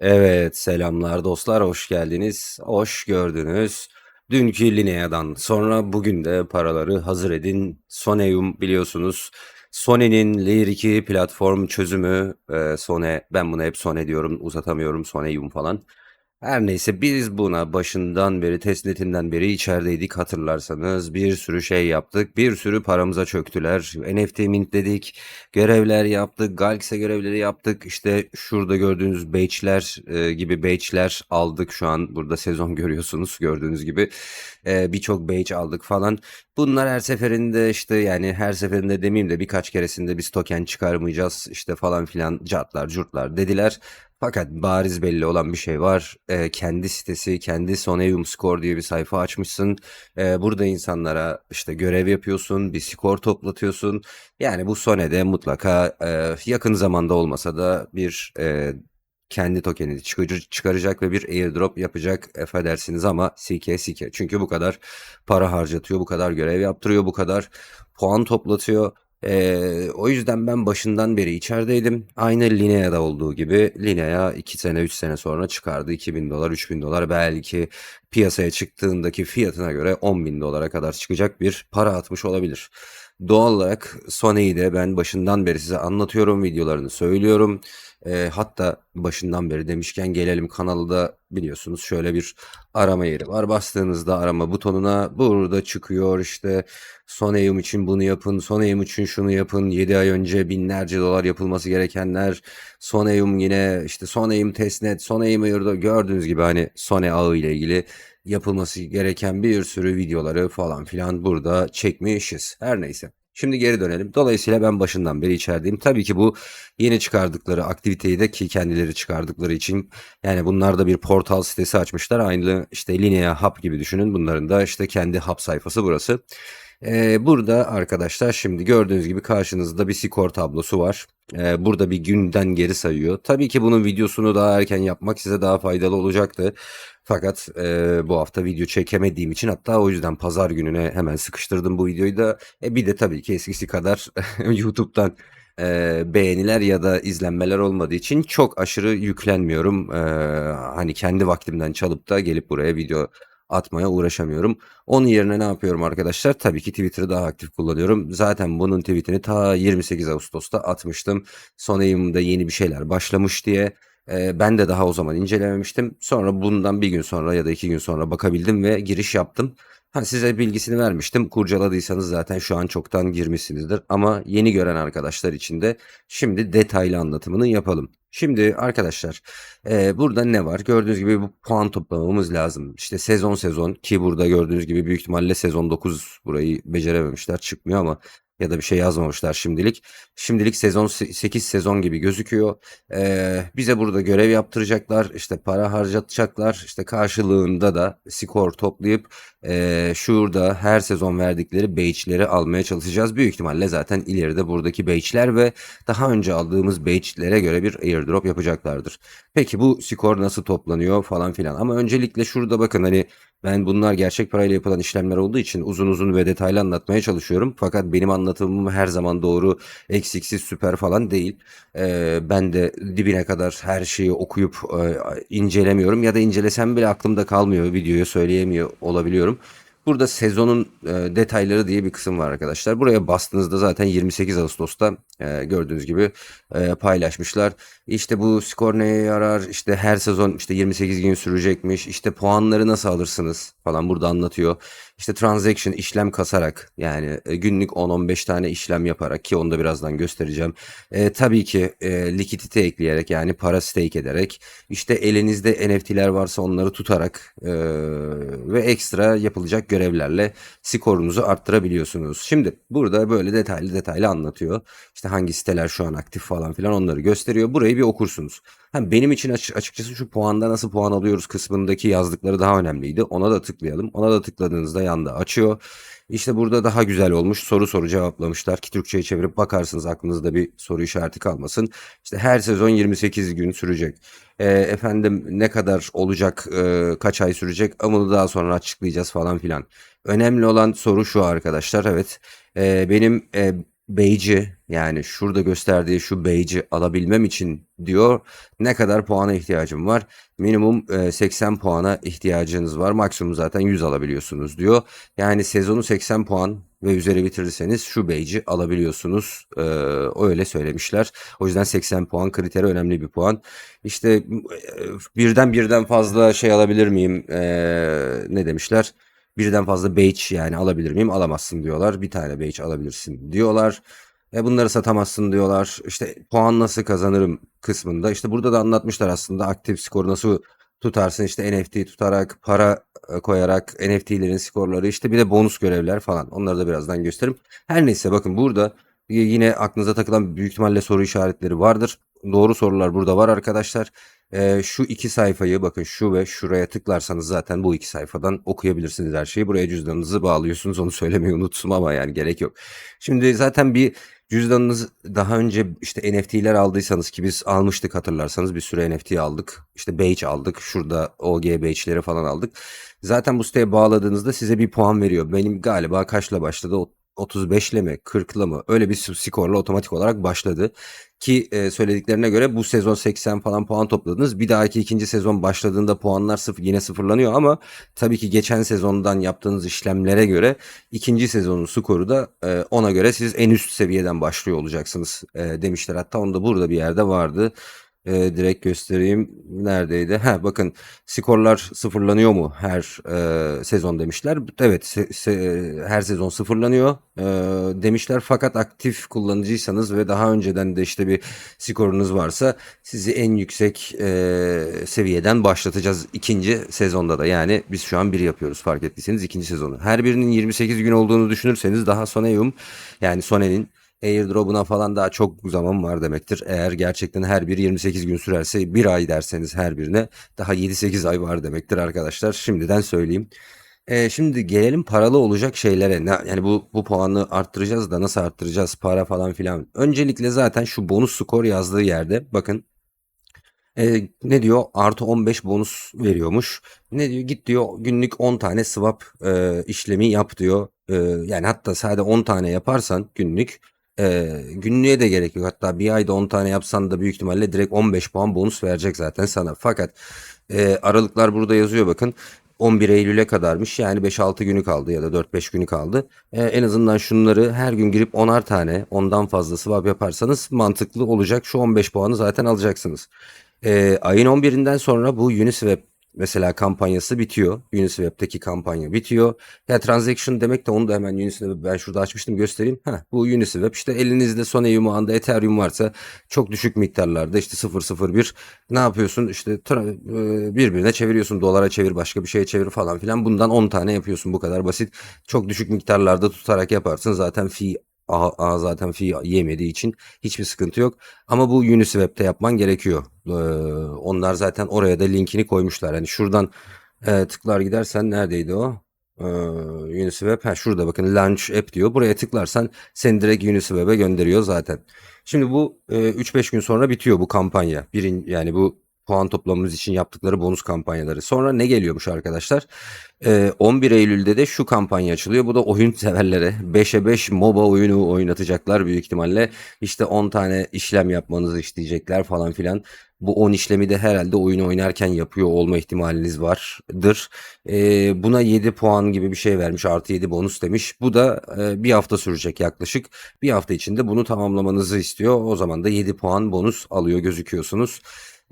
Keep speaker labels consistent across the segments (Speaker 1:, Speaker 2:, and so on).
Speaker 1: Evet, selamlar dostlar, hoş geldiniz, hoş gördünüz. Dünkü Linea'dan sonra bugün de paraları hazır edin. Soneum biliyorsunuz. Sone'nin Layer 2 platform çözümü, e, Sone, ben buna hep Sone diyorum, uzatamıyorum, Soneum falan. Her neyse biz buna başından beri, testnetinden beri içerideydik hatırlarsanız. Bir sürü şey yaptık, bir sürü paramıza çöktüler. NFT mintledik, görevler yaptık, Galaxy görevleri yaptık. İşte şurada gördüğünüz badge'ler e, gibi badge'ler aldık şu an. Burada sezon görüyorsunuz gördüğünüz gibi. E, Birçok badge aldık falan. Bunlar her seferinde işte yani her seferinde demeyeyim de birkaç keresinde biz token çıkarmayacağız işte falan filan cartlar curtlar dediler. Fakat bariz belli olan bir şey var. Ee, kendi sitesi, kendi Soneum Score diye bir sayfa açmışsın. Ee, burada insanlara işte görev yapıyorsun, bir skor toplatıyorsun. Yani bu Sone'de mutlaka e, yakın zamanda olmasa da bir e, kendi tokenini çıkar- çıkaracak ve bir airdrop yapacak affedersiniz ama sike sike. Çünkü bu kadar para harcatıyor, bu kadar görev yaptırıyor, bu kadar puan toplatıyor. Ee, o yüzden ben başından beri içerideydim. Aynı Linea'da olduğu gibi Linea 2 sene 3 sene sonra çıkardı. 2000 dolar 3000 dolar belki piyasaya çıktığındaki fiyatına göre 10 bin dolara kadar çıkacak bir para atmış olabilir. Doğal olarak Sony'yi de ben başından beri size anlatıyorum, videolarını söylüyorum. Ee, hatta başından beri demişken gelelim kanalda biliyorsunuz şöyle bir arama yeri var. Bastığınızda arama butonuna burada çıkıyor işte Soneum için bunu yapın, Soneum için şunu yapın. 7 ay önce binlerce dolar yapılması gerekenler. Soneum yine işte Soneum testnet, Soneum ayırdı. Gördüğünüz gibi hani Sone ağı ile ilgili yapılması gereken bir sürü videoları falan filan burada çekmişiz. Her neyse. Şimdi geri dönelim. Dolayısıyla ben başından beri içerideyim. Tabii ki bu yeni çıkardıkları aktiviteyi de ki kendileri çıkardıkları için yani bunlar da bir portal sitesi açmışlar. Aynı işte Linea Hub gibi düşünün. Bunların da işte kendi hub sayfası burası. Ee, burada arkadaşlar şimdi gördüğünüz gibi karşınızda bir skor tablosu var. Ee, burada bir günden geri sayıyor. Tabii ki bunun videosunu daha erken yapmak size daha faydalı olacaktı. Fakat e, bu hafta video çekemediğim için hatta o yüzden pazar gününe hemen sıkıştırdım bu videoyu da. E, bir de tabii ki eskisi kadar YouTube'dan e, beğeniler ya da izlenmeler olmadığı için çok aşırı yüklenmiyorum. E, hani kendi vaktimden çalıp da gelip buraya video atmaya uğraşamıyorum. Onun yerine ne yapıyorum arkadaşlar? Tabii ki Twitter'ı daha aktif kullanıyorum. Zaten bunun tweetini ta 28 Ağustos'ta atmıştım. Son Eğim'de yeni bir şeyler başlamış diye. Ee, ben de daha o zaman incelememiştim. Sonra bundan bir gün sonra ya da iki gün sonra bakabildim ve giriş yaptım. Ha, size bilgisini vermiştim. Kurcaladıysanız zaten şu an çoktan girmişsinizdir. Ama yeni gören arkadaşlar için de şimdi detaylı anlatımını yapalım. Şimdi arkadaşlar e, burada ne var? Gördüğünüz gibi bu puan toplamamız lazım. İşte sezon sezon ki burada gördüğünüz gibi büyük ihtimalle sezon 9 burayı becerememişler çıkmıyor ama ya da bir şey yazmamışlar şimdilik. Şimdilik sezon 8 sezon gibi gözüküyor. Ee, bize burada görev yaptıracaklar, işte para harcatacaklar, işte karşılığında da skor toplayıp e, şurada her sezon verdikleri badge'leri almaya çalışacağız. Büyük ihtimalle zaten ileride buradaki badge'ler ve daha önce aldığımız badge'lere göre bir airdrop yapacaklardır. Peki bu skor nasıl toplanıyor falan filan. Ama öncelikle şurada bakın hani ben bunlar gerçek parayla yapılan işlemler olduğu için uzun uzun ve detaylı anlatmaya çalışıyorum. Fakat benim anlatımım her zaman doğru, eksiksiz, süper falan değil. Ee, ben de dibine kadar her şeyi okuyup e, incelemiyorum ya da incelesem bile aklımda kalmıyor, videoyu söyleyemiyor olabiliyorum. Burada sezonun e, detayları diye bir kısım var arkadaşlar. Buraya bastığınızda zaten 28 Ağustos'ta e, gördüğünüz gibi e, paylaşmışlar. İşte bu skor neye yarar? İşte her sezon işte 28 gün sürecekmiş. İşte puanları nasıl alırsınız falan burada anlatıyor. İşte transaction işlem kasarak yani e, günlük 10-15 tane işlem yaparak ki onu da birazdan göstereceğim. E, tabii ki e, likidite ekleyerek yani para stake ederek işte elinizde NFT'ler varsa onları tutarak e, ve ekstra yapılacak görevlerle skorunuzu arttırabiliyorsunuz. Şimdi burada böyle detaylı detaylı anlatıyor. İşte hangi siteler şu an aktif falan filan onları gösteriyor. Burayı bir okursunuz. Ha, benim için açıkçası şu puanda nasıl puan alıyoruz kısmındaki yazdıkları daha önemliydi. Ona da tıklayalım. Ona da tıkladığınızda yanda açıyor. İşte burada daha güzel olmuş soru soru cevaplamışlar ki Türkçe'ye çevirip bakarsınız aklınızda bir soru işareti kalmasın. İşte her sezon 28 gün sürecek. E, efendim ne kadar olacak, e, kaç ay sürecek ama daha sonra açıklayacağız falan filan. Önemli olan soru şu arkadaşlar evet e, benim e, Beyci yani şurada gösterdiği şu Beyci alabilmem için diyor ne kadar puana ihtiyacım var? Minimum e, 80 puana ihtiyacınız var. Maksimum zaten 100 alabiliyorsunuz diyor. Yani sezonu 80 puan ve üzeri bitirirseniz şu Beyci alabiliyorsunuz. E, öyle söylemişler. O yüzden 80 puan kriteri önemli bir puan. İşte e, birden birden fazla şey alabilir miyim? E, ne demişler? Birden fazla badge yani alabilir miyim? Alamazsın diyorlar. Bir tane badge alabilirsin diyorlar. E bunları satamazsın diyorlar. İşte puan nasıl kazanırım kısmında. İşte burada da anlatmışlar aslında aktif skoru nasıl tutarsın. İşte NFT tutarak, para e, koyarak, NFT'lerin skorları işte bir de bonus görevler falan. Onları da birazdan gösteririm. Her neyse bakın burada yine aklınıza takılan büyük ihtimalle soru işaretleri vardır. Doğru sorular burada var arkadaşlar. Ee, şu iki sayfayı bakın şu ve şuraya tıklarsanız zaten bu iki sayfadan okuyabilirsiniz her şeyi. Buraya cüzdanınızı bağlıyorsunuz onu söylemeyi unuttum ama yani gerek yok. Şimdi zaten bir cüzdanınız daha önce işte NFT'ler aldıysanız ki biz almıştık hatırlarsanız bir sürü NFT aldık. İşte Beige aldık. Şurada OG Beige'leri falan aldık. Zaten bu siteye bağladığınızda size bir puan veriyor. Benim galiba kaçla başladı? 35 ile mi 40 ile mi öyle bir skorla otomatik olarak başladı. Ki e, söylediklerine göre bu sezon 80 falan puan topladınız. Bir dahaki ikinci sezon başladığında puanlar sıfır, yine sıfırlanıyor ama tabii ki geçen sezondan yaptığınız işlemlere göre ikinci sezonun skoru da e, ona göre siz en üst seviyeden başlıyor olacaksınız e, demişler. Hatta onda burada bir yerde vardı. E, direkt göstereyim. Neredeydi? Ha bakın skorlar sıfırlanıyor mu her e, sezon demişler. Evet se, se, her sezon sıfırlanıyor e, demişler. Fakat aktif kullanıcıysanız ve daha önceden de işte bir skorunuz varsa sizi en yüksek e, seviyeden başlatacağız ikinci sezonda da. Yani biz şu an bir yapıyoruz fark ettiyseniz ikinci sezonu. Her birinin 28 gün olduğunu düşünürseniz daha Soneum yani Sone'nin airdrop'una falan daha çok zaman var demektir. Eğer gerçekten her biri 28 gün sürerse bir ay derseniz her birine daha 7-8 ay var demektir arkadaşlar. Şimdiden söyleyeyim. Ee, şimdi gelelim paralı olacak şeylere. Yani bu, bu puanı arttıracağız da nasıl arttıracağız para falan filan. Öncelikle zaten şu bonus skor yazdığı yerde bakın e, ne diyor? Artı 15 bonus veriyormuş. Ne diyor? Git diyor günlük 10 tane swap e, işlemi yap diyor. E, yani hatta sadece 10 tane yaparsan günlük e, günlüğe de gerek yok. Hatta bir ayda 10 tane yapsan da büyük ihtimalle direkt 15 puan bonus verecek zaten sana. Fakat e, aralıklar burada yazıyor bakın. 11 Eylül'e kadarmış yani 5-6 günü kaldı ya da 4-5 günü kaldı. Ee, en azından şunları her gün girip 10'ar tane ondan fazla swap yaparsanız mantıklı olacak. Şu 15 puanı zaten alacaksınız. Ee, ayın 11'inden sonra bu Uniswap mesela kampanyası bitiyor. Uniswap'teki kampanya bitiyor. Ya transaction demek de onu da hemen Uniswap ben şurada açmıştım göstereyim. Heh, bu Uniswap işte elinizde Soneum anda Ethereum varsa çok düşük miktarlarda işte 001 ne yapıyorsun işte e, birbirine çeviriyorsun dolara çevir başka bir şeye çevir falan filan bundan 10 tane yapıyorsun bu kadar basit. Çok düşük miktarlarda tutarak yaparsın zaten fee A, A zaten fi yemediği için hiçbir sıkıntı yok. Ama bu Uniswap'te yapman gerekiyor. Ee, onlar zaten oraya da linkini koymuşlar. Hani şuradan e, tıklar gidersen neredeydi o? Ee, Uniswap. Ha şurada bakın Launch App diyor. Buraya tıklarsan seni direkt Uniswap'e gönderiyor zaten. Şimdi bu e, 3-5 gün sonra bitiyor bu kampanya. Birin, yani bu puan toplamamız için yaptıkları bonus kampanyaları. Sonra ne geliyormuş arkadaşlar? Ee, 11 Eylül'de de şu kampanya açılıyor. Bu da oyun severlere 5'e 5 MOBA oyunu oynatacaklar büyük ihtimalle. İşte 10 tane işlem yapmanızı isteyecekler falan filan. Bu 10 işlemi de herhalde oyun oynarken yapıyor olma ihtimaliniz vardır. Ee, buna 7 puan gibi bir şey vermiş. Artı 7 bonus demiş. Bu da e, bir hafta sürecek yaklaşık. Bir hafta içinde bunu tamamlamanızı istiyor. O zaman da 7 puan bonus alıyor gözüküyorsunuz.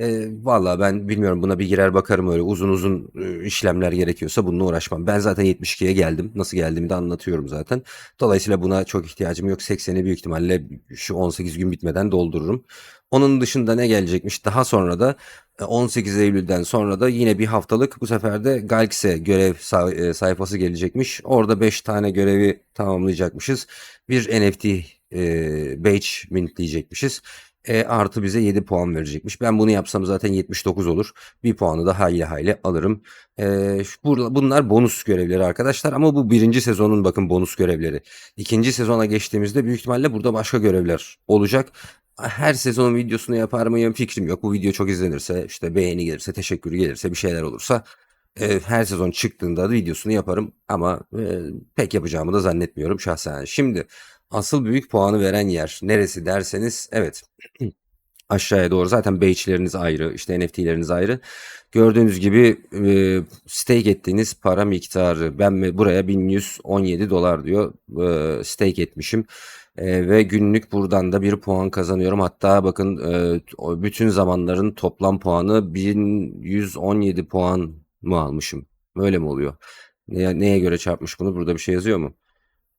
Speaker 1: E, Valla ben bilmiyorum buna bir girer bakarım öyle uzun uzun e, işlemler gerekiyorsa bununla uğraşmam. Ben zaten 72'ye geldim. Nasıl geldiğimi de anlatıyorum zaten. Dolayısıyla buna çok ihtiyacım yok. 80'i büyük ihtimalle şu 18 gün bitmeden doldururum. Onun dışında ne gelecekmiş? Daha sonra da 18 e, Eylül'den sonra da yine bir haftalık bu sefer de Galxe görev say- sayfası gelecekmiş. Orada 5 tane görevi tamamlayacakmışız. Bir NFT e, badge mintleyecekmişiz. E, artı bize 7 puan verecekmiş. Ben bunu yapsam zaten 79 olur. Bir puanı da hayli hayli alırım. E, burada, bunlar bonus görevleri arkadaşlar ama bu birinci sezonun bakın bonus görevleri. İkinci sezona geçtiğimizde büyük ihtimalle burada başka görevler olacak. Her sezonun videosunu yapar mıyım fikrim yok. Bu video çok izlenirse işte beğeni gelirse teşekkür gelirse bir şeyler olursa e, her sezon çıktığında da videosunu yaparım ama e, pek yapacağımı da zannetmiyorum şahsen. Şimdi asıl büyük puanı veren yer neresi derseniz evet aşağıya doğru zaten badge'leriniz ayrı işte NFT'leriniz ayrı. Gördüğünüz gibi e, stake ettiğiniz para miktarı ben buraya 1117 dolar diyor e, stake etmişim. E, ve günlük buradan da bir puan kazanıyorum. Hatta bakın e, bütün zamanların toplam puanı 1117 puan mı almışım? Öyle mi oluyor? Neye, neye göre çarpmış bunu? Burada bir şey yazıyor mu?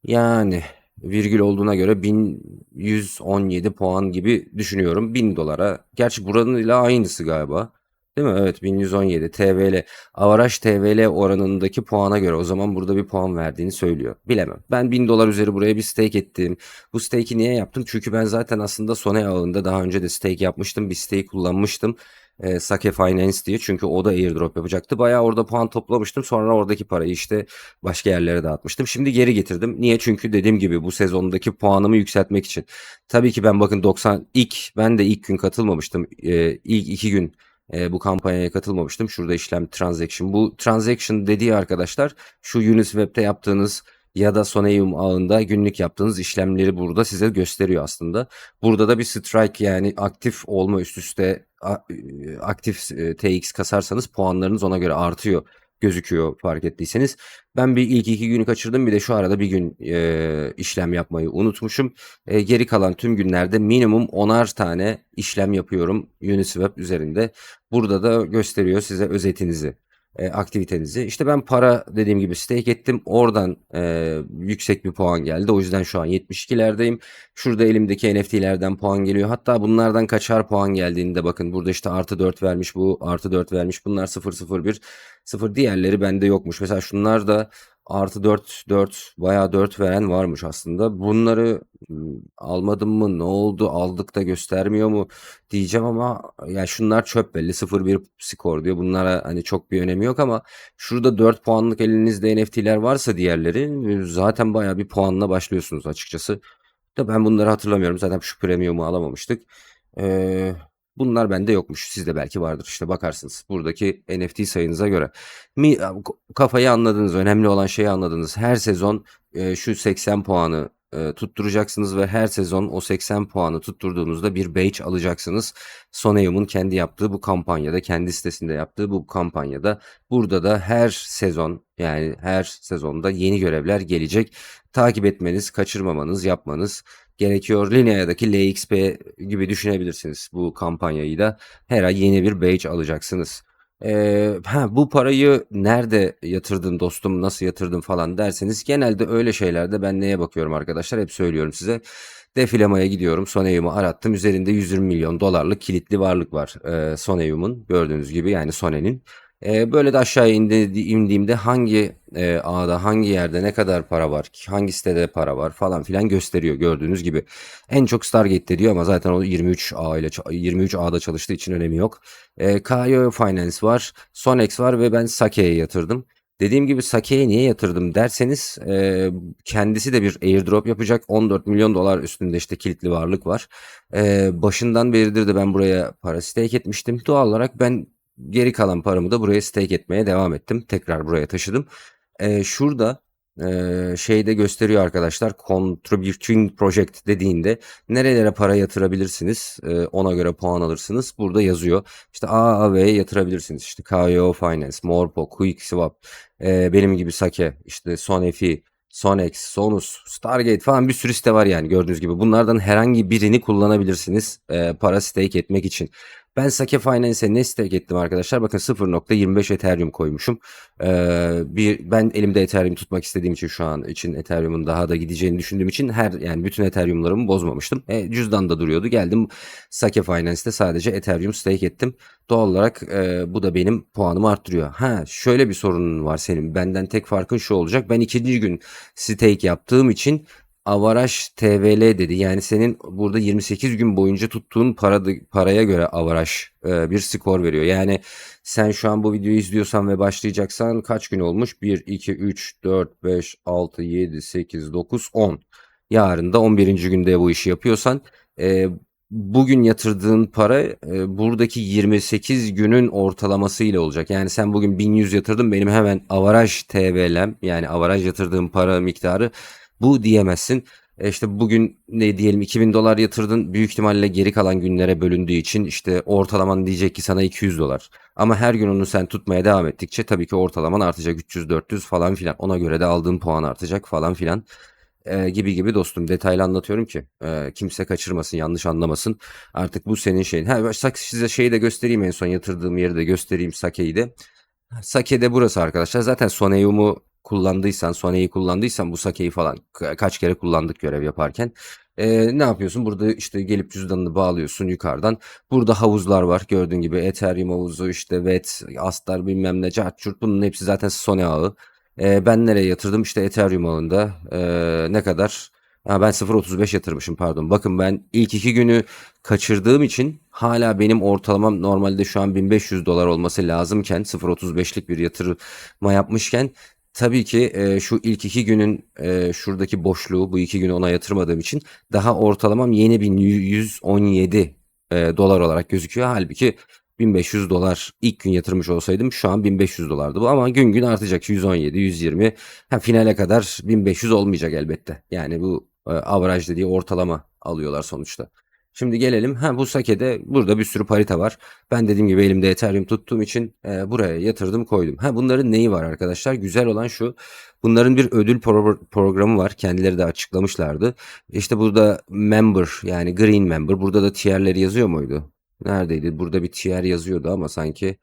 Speaker 1: Yani virgül olduğuna göre 1117 puan gibi düşünüyorum. 1000 dolara. Gerçi buranın ile aynısı galiba. Değil mi? Evet 1117 TVL. Avaraj TVL oranındaki puana göre o zaman burada bir puan verdiğini söylüyor. Bilemem. Ben 1000 dolar üzeri buraya bir stake ettim. Bu stake'i niye yaptım? Çünkü ben zaten aslında Sone ağında daha önce de stake yapmıştım. Bir stake kullanmıştım. E, Sake Finance diye. Çünkü o da airdrop yapacaktı. Bayağı orada puan toplamıştım. Sonra oradaki parayı işte başka yerlere dağıtmıştım. Şimdi geri getirdim. Niye? Çünkü dediğim gibi bu sezondaki puanımı yükseltmek için. Tabii ki ben bakın 90 ilk ben de ilk gün katılmamıştım. Ee, ilk iki gün e, bu kampanyaya katılmamıştım. Şurada işlem transaction. Bu transaction dediği arkadaşlar şu Unisweb'te yaptığınız ya da Soneum ağında günlük yaptığınız işlemleri burada size gösteriyor aslında. Burada da bir strike yani aktif olma üst üste e, aktif TX kasarsanız puanlarınız ona göre artıyor gözüküyor fark ettiyseniz. Ben bir ilk iki günü kaçırdım bir de şu arada bir gün e, işlem yapmayı unutmuşum. E, geri kalan tüm günlerde minimum onar tane işlem yapıyorum Uniswap üzerinde. Burada da gösteriyor size özetinizi, e, aktivitenizi. İşte ben para dediğim gibi stake ettim. Oradan e, yüksek bir puan geldi. O yüzden şu an 72'lerdeyim. Şurada elimdeki NFT'lerden puan geliyor. Hatta bunlardan kaçar puan geldiğinde bakın burada işte artı 4 vermiş bu artı 4 vermiş. Bunlar 001 0 diğerleri bende yokmuş. Mesela şunlar da artı 4 4 bayağı 4 veren varmış aslında. Bunları ım, almadım mı ne oldu aldık da göstermiyor mu diyeceğim ama ya şunlar çöp belli 0-1 skor diyor. Bunlara hani çok bir önemi yok ama şurada 4 puanlık elinizde NFT'ler varsa diğerleri zaten bayağı bir puanla başlıyorsunuz açıkçası. Da ben bunları hatırlamıyorum. Zaten şu premium'u alamamıştık. Ee, bunlar bende yokmuş. Sizde belki vardır. İşte bakarsınız. Buradaki NFT sayınıza göre. Mi, kafayı anladınız. Önemli olan şeyi anladınız. Her sezon e, şu 80 puanı e, tutturacaksınız ve her sezon o 80 puanı tutturduğunuzda bir badge alacaksınız. Soneum'un kendi yaptığı bu kampanyada, kendi sitesinde yaptığı bu kampanyada. Burada da her sezon yani her sezonda yeni görevler gelecek. Takip etmeniz, kaçırmamanız, yapmanız gerekiyor. Linea'daki LXP gibi düşünebilirsiniz bu kampanyayı da. Her ay yeni bir badge alacaksınız. Ee, ha, bu parayı nerede yatırdın dostum, nasıl yatırdın falan derseniz genelde öyle şeylerde ben neye bakıyorum arkadaşlar hep söylüyorum size. Defilemaya gidiyorum. Soneum'u arattım. Üzerinde 120 milyon dolarlık kilitli varlık var. Ee, Soneum'un gördüğünüz gibi yani Sone'nin. Ee, böyle de aşağıya indi- indiğimde hangi e, ağda, hangi yerde ne kadar para var, hangi sitede para var falan filan gösteriyor gördüğünüz gibi. En çok Stargate'de diyor ama zaten o 23 ağ ile 23 ağda çalıştığı için önemi yok. E, KYO Finance var, Sonex var ve ben Sake'ye yatırdım. Dediğim gibi Sake'ye niye yatırdım derseniz e, kendisi de bir airdrop yapacak. 14 milyon dolar üstünde işte kilitli varlık var. E, başından beridir de ben buraya para stake etmiştim. Doğal olarak ben geri kalan paramı da buraya stake etmeye devam ettim. Tekrar buraya taşıdım. E, şurada e, şeyde gösteriyor arkadaşlar contributing project dediğinde nerelere para yatırabilirsiniz e, ona göre puan alırsınız. Burada yazıyor. İşte AAV'ye yatırabilirsiniz. İşte KYO Finance, Morpo, QuickSwap, e, benim gibi Sake, işte Sonefi, Sonex, Sonus, Stargate falan bir sürü site var yani gördüğünüz gibi. Bunlardan herhangi birini kullanabilirsiniz e, para stake etmek için. Ben Sake Finance'e ne stake ettim arkadaşlar? Bakın 0.25 Ethereum koymuşum. Ee, bir ben elimde Ethereum tutmak istediğim için şu an için Ethereum'un daha da gideceğini düşündüğüm için her yani bütün Ethereum'larımı bozmamıştım. E, cüzdanda duruyordu. Geldim Sake Finance'te sadece Ethereum stake ettim. Doğal olarak e, bu da benim puanımı arttırıyor. Ha şöyle bir sorunun var senin. Benden tek farkın şu olacak. Ben ikinci gün stake yaptığım için avaraj TVL dedi. Yani senin burada 28 gün boyunca tuttuğun para, paraya göre avaraj e, bir skor veriyor. Yani sen şu an bu videoyu izliyorsan ve başlayacaksan kaç gün olmuş? 1, 2, 3, 4, 5, 6, 7, 8, 9, 10. Yarın da 11. günde bu işi yapıyorsan e, bugün yatırdığın para e, buradaki 28 günün ortalaması ile olacak. Yani sen bugün 1100 yatırdın benim hemen avaraj TVL'm yani avaraj yatırdığım para miktarı bu diyemezsin. E işte bugün ne diyelim 2000 dolar yatırdın büyük ihtimalle geri kalan günlere bölündüğü için işte ortalaman diyecek ki sana 200 dolar. Ama her gün onu sen tutmaya devam ettikçe tabii ki ortalaman artacak 300-400 falan filan. Ona göre de aldığın puan artacak falan filan e, gibi gibi dostum detaylı anlatıyorum ki e, kimse kaçırmasın yanlış anlamasın. Artık bu senin şeyin. Ha size şeyi de göstereyim en son yatırdığım yeri de göstereyim Sake'yi de. Sake de burası arkadaşlar. Zaten Soneum'u kullandıysan, Sone'yi kullandıysan bu Sake'yi falan kaç kere kullandık görev yaparken. Ee, ne yapıyorsun? Burada işte gelip cüzdanını bağlıyorsun yukarıdan. Burada havuzlar var. Gördüğün gibi Ethereum havuzu işte VET, Astar bilmem ne, Cartçurt bunun hepsi zaten Sone ağı. Ee, ben nereye yatırdım? İşte Ethereum ağında. Ee, ne kadar? Ha, ben 0.35 yatırmışım pardon. Bakın ben ilk iki günü kaçırdığım için hala benim ortalamam normalde şu an 1500 dolar olması lazımken 0.35'lik bir yatırma yapmışken tabii ki e, şu ilk iki günün e, şuradaki boşluğu bu iki günü ona yatırmadığım için daha ortalamam yeni 1117 e, dolar olarak gözüküyor. Halbuki 1500 dolar ilk gün yatırmış olsaydım şu an 1500 dolardı bu ama gün gün artacak 117 120 ha, finale kadar 1500 olmayacak elbette. Yani bu e, average dediği ortalama alıyorlar sonuçta. Şimdi gelelim. Ha bu Sake'de burada bir sürü parita var. Ben dediğim gibi elimde Ethereum tuttuğum için e, buraya yatırdım koydum. Ha bunların neyi var arkadaşlar? Güzel olan şu. Bunların bir ödül pro- programı var. Kendileri de açıklamışlardı. İşte burada member yani green member. Burada da tierleri yazıyor muydu? Neredeydi? Burada bir tier yazıyordu ama sanki.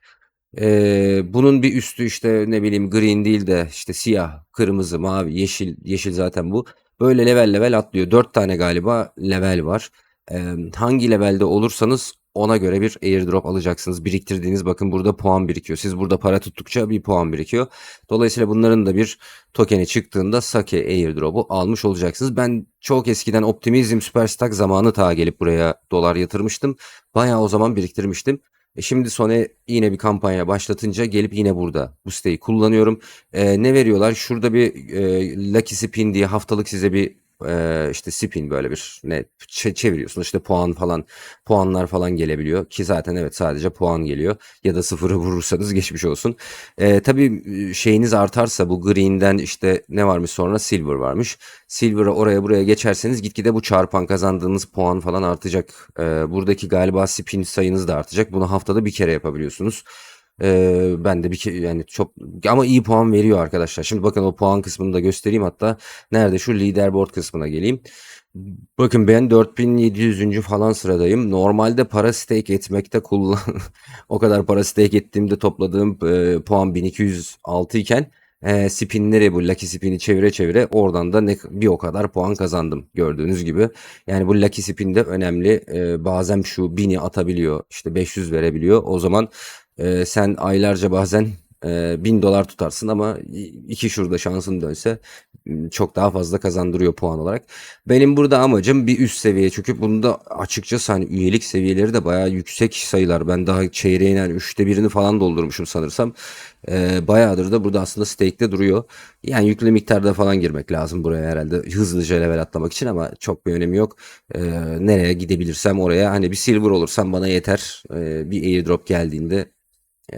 Speaker 1: Ee, bunun bir üstü işte ne bileyim green değil de işte siyah, kırmızı, mavi, yeşil. Yeşil zaten bu. Böyle level level atlıyor. 4 tane galiba level var. Hangi levelde olursanız ona göre bir airdrop alacaksınız. Biriktirdiğiniz bakın burada puan birikiyor. Siz burada para tuttukça bir puan birikiyor. Dolayısıyla bunların da bir tokeni çıktığında Sake airdrop'u almış olacaksınız. Ben çok eskiden Optimizm Superstack zamanı ta gelip buraya dolar yatırmıştım. Bayağı o zaman biriktirmiştim. E şimdi Sone yine bir kampanya başlatınca gelip yine burada bu siteyi kullanıyorum. E, ne veriyorlar? Şurada bir e, Lucky Spin diye haftalık size bir e, işte spin böyle bir ne çeviriyorsun işte puan falan puanlar falan gelebiliyor ki zaten evet sadece puan geliyor ya da sıfırı vurursanız geçmiş olsun. E, tabii şeyiniz artarsa bu green'den işte ne varmış sonra silver varmış. Silver'a oraya buraya geçerseniz gitgide bu çarpan kazandığınız puan falan artacak. E, buradaki galiba spin sayınız da artacak. Bunu haftada bir kere yapabiliyorsunuz. Ee, ben de bir yani çok ama iyi puan veriyor arkadaşlar. Şimdi bakın o puan kısmını da göstereyim hatta. Nerede şu leaderboard kısmına geleyim. Bakın ben 4700. falan sıradayım. Normalde para stake etmekte kullan o kadar para stake ettiğimde topladığım e, puan 1206 iken e, spinleri bu lucky spin'i çevire çevire oradan da ne, bir o kadar puan kazandım gördüğünüz gibi. Yani bu lucky spin de önemli. E, bazen şu 1000'i atabiliyor işte 500 verebiliyor. O zaman e, sen aylarca bazen e, 1000 dolar tutarsın ama iki şurada şansın dönse çok daha fazla kazandırıyor puan olarak. Benim burada amacım bir üst seviye çünkü bunda açıkçası hani üyelik seviyeleri de bayağı yüksek sayılar. Ben daha çeyreğin yani üçte birini falan doldurmuşum sanırsam. E, bayağıdır da burada aslında stake'de duruyor. Yani yüklü miktarda falan girmek lazım buraya herhalde hızlıca level atlamak için ama çok bir önemi yok. E, nereye gidebilirsem oraya hani bir silver olursam bana yeter. E, bir airdrop geldiğinde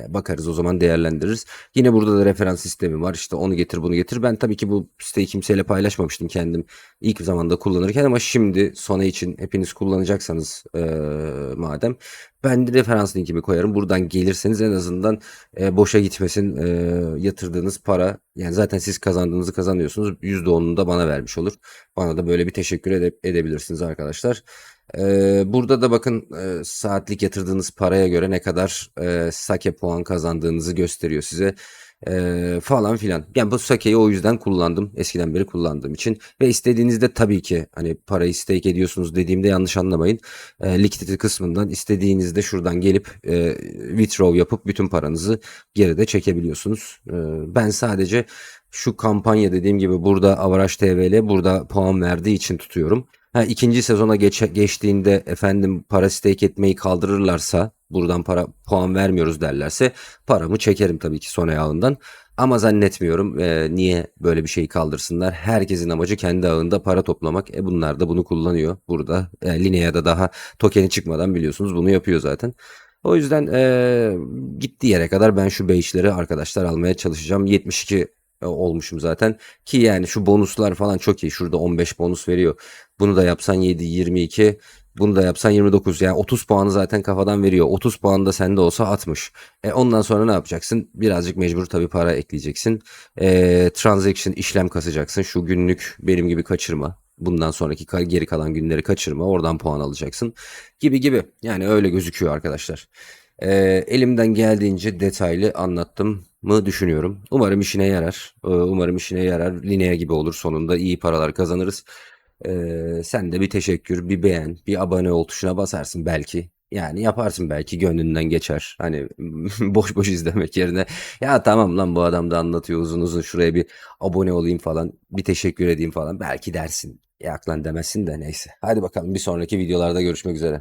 Speaker 1: Bakarız o zaman değerlendiririz. Yine burada da referans sistemi var. İşte onu getir bunu getir. Ben tabii ki bu siteyi kimseyle paylaşmamıştım kendim ilk zamanda kullanırken ama şimdi Sona için hepiniz kullanacaksanız e, madem ben de referans linkimi koyarım. Buradan gelirseniz en azından e, boşa gitmesin e, yatırdığınız para. Yani zaten siz kazandığınızı kazanıyorsunuz. %10'unu da bana vermiş olur. Bana da böyle bir teşekkür ede edebilirsiniz arkadaşlar. Burada da bakın e, saatlik yatırdığınız paraya göre ne kadar e, sake puan kazandığınızı gösteriyor size. Falan filan. Yani bu sakeyi o yüzden kullandım. Eskiden beri kullandığım için. Ve istediğinizde tabii ki hani parayı stake ediyorsunuz dediğimde yanlış anlamayın. Eee liquidity kısmından istediğinizde şuradan gelip withdraw yapıp bütün paranızı geride çekebiliyorsunuz. Eee, ben sadece şu kampanya dediğim gibi burada Avaraj TVL burada puan verdiği için tutuyorum. Ha, ikinci sezona geç, geçtiğinde efendim para stake etmeyi kaldırırlarsa buradan para puan vermiyoruz derlerse paramı çekerim tabii ki son ağından. Ama zannetmiyorum. Eee, niye böyle bir şeyi kaldırsınlar? Herkesin amacı kendi ağında para toplamak. E bunlar da bunu kullanıyor. Burada e, Linea'da daha tokeni çıkmadan biliyorsunuz bunu yapıyor zaten. O yüzden eee gittiği yere kadar ben şu beyişleri arkadaşlar almaya çalışacağım. 72 e, olmuşum zaten. Ki yani şu bonuslar falan çok iyi. Şurada 15 bonus veriyor. Bunu da yapsan 7, 22. Bunu da yapsan 29. Yani 30 puanı zaten kafadan veriyor. 30 puan da sende olsa 60. E ondan sonra ne yapacaksın? Birazcık mecbur tabii para ekleyeceksin. E, transaction işlem kasacaksın. Şu günlük benim gibi kaçırma. Bundan sonraki geri kalan günleri kaçırma. Oradan puan alacaksın. Gibi gibi. Yani öyle gözüküyor arkadaşlar. E, elimden geldiğince detaylı anlattım mı düşünüyorum. Umarım işine yarar. E, umarım işine yarar. Linea gibi olur. Sonunda iyi paralar kazanırız. Ee, sen de bir teşekkür, bir beğen, bir abone ol tuşuna basarsın belki. Yani yaparsın belki gönlünden geçer. Hani boş boş izlemek yerine ya tamam lan bu adam da anlatıyor uzun uzun şuraya bir abone olayım falan, bir teşekkür edeyim falan belki dersin. Ya lan demezsin de neyse. Hadi bakalım bir sonraki videolarda görüşmek üzere.